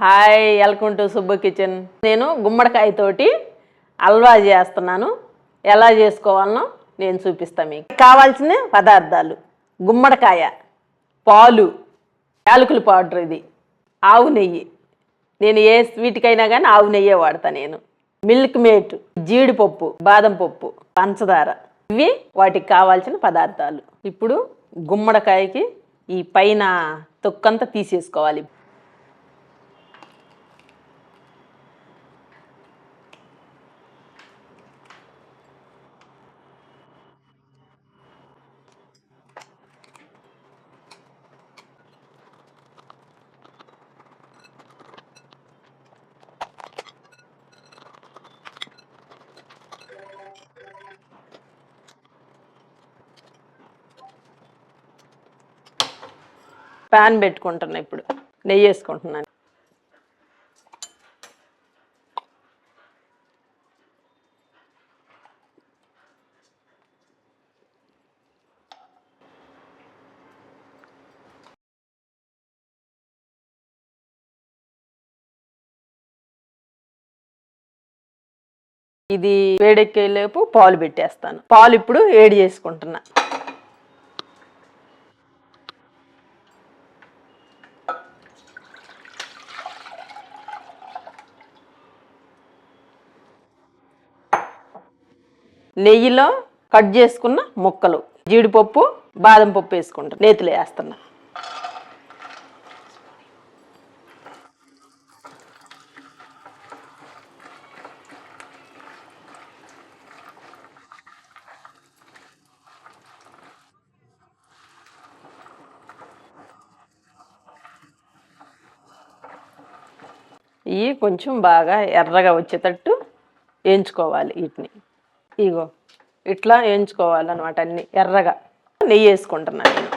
Hi welcome to Subbu kitchen. నేను గుమ్మడికాయతోటి హల్వా చేస్తున్నాను. ఎలా చేసుకోవాలనో నేను చూపిస్తాను మీకు. కావాల్సిన పదార్థాలు. గుమ్మడికాయ పాలు యాలకుల పౌడర్ ఇది. ఆవు నెయ్యి. నేను ఏ స్వీట్కైనా కానీ ఆవు నెయ్యే వాడతా నేను. మిల్క్ మేట్ జీడిపప్పు బాదం పప్పు పంచదార. ఇవి వాటికి కావాల్సిన పదార్థాలు. ఇప్పుడు గుమ్మడికాయకి ఈ పైన తొక్కంతా తీసేసుకోవాలి. ప్యాన్ పెట్టుకుంటున్నా ఇప్పుడు. నెయ్యి వేసుకుంటున్నాను. ఇది వేడెక్కేలోపు పాలు పెట్టేస్తాను. పాలు ఇప్పుడు వేడి చేసుకుంటున్నా. నెయ్యిలో కట్ చేసుకున్న ముక్కలు జీడిపప్పు బాదం పప్పు వేసుకుంటా నేతిలో వేస్తున్నా. ఇవి కొంచెం బాగా ఎర్రగా వచ్చేటట్టు వేయించుకోవాలి వీటిని. ఇగో ఇట్లా వేయించుకోవాలన్నమాట అన్నీ ఎర్రగా. నెయ్యి వేసుకుంటున్నాను నేను.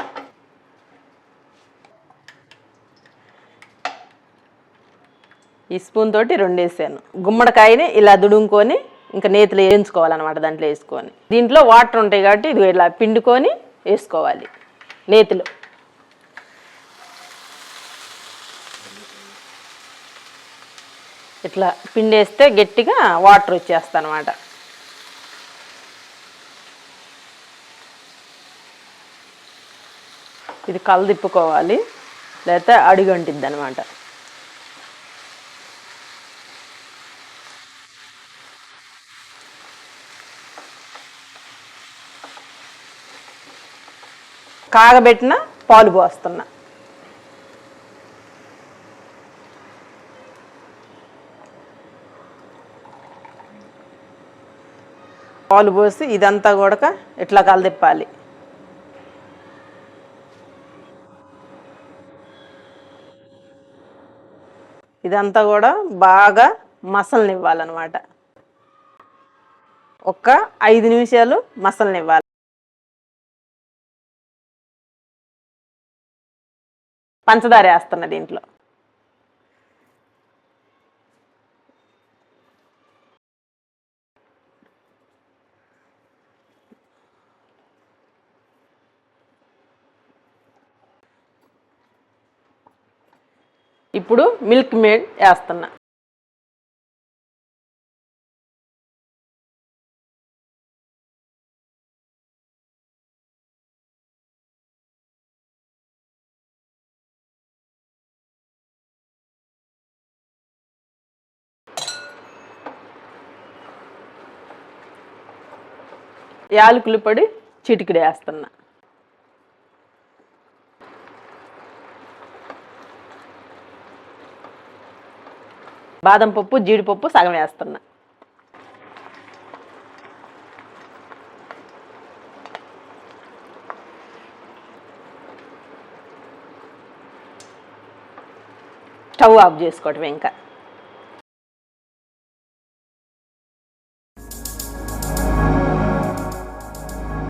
ఈ స్పూన్ తోటి రెండు వేసాను. గుమ్మడికాయని ఇలా దుడుముకొని ఇంకా నేతిలో వేయించుకోవాలన్నమాట దాంట్లో వేసుకొని. దీంట్లో వాటర్ ఉంటాయి కాబట్టి ఇది ఇలా పిండుకొని వేసుకోవాలి నేతిలో. ఇట్లా పిండేస్తే గట్టిగా వాటర్ వచ్చేస్తా అనమాట ఇది కలదిప్పుకోవాలి లేకపోతే అడుగంటిద్ది అనమాట కాగబెట్టిన పాలు పోస్తున్నా. పాలు పోసి ఇదంతా కూడా ఇట్లా కలదిప్పాలి ఇదంతా కూడా బాగా మసలనివ్వాలన్నమాట. ఒక్క ఐదు నిమిషాలు మసలనివ్వాలి. పంచదార వేస్తున్నా దీంట్లో. ఇప్పుడు మిల్క్ మేడ్ వేస్తున్నా. యాలకులు పడి చిటికిడేస్తున్నా వేస్తున్నా బాదం పప్పు జీడిపప్పు సగం వేస్తున్నా. స్టవ్ ఆఫ్ చేసుకోవటం ఇంకా.